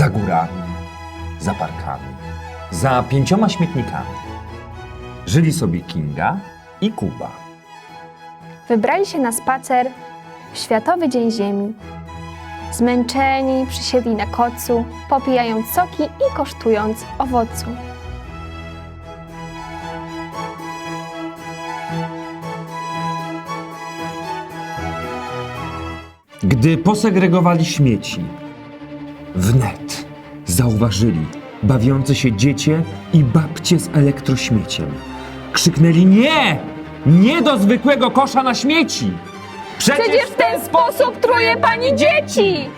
za górami, za parkami, za pięcioma śmietnikami. Żyli sobie Kinga i Kuba. Wybrali się na spacer w Światowy Dzień Ziemi. Zmęczeni przysiedli na kocu, popijając soki i kosztując owocu. Gdy posegregowali śmieci, wnet zauważyli bawiące się dziecię i babcie z elektrośmieciem. Krzyknęli nie! Nie do zwykłego kosza na śmieci! Przecież w ten sposób truje pani dzieci!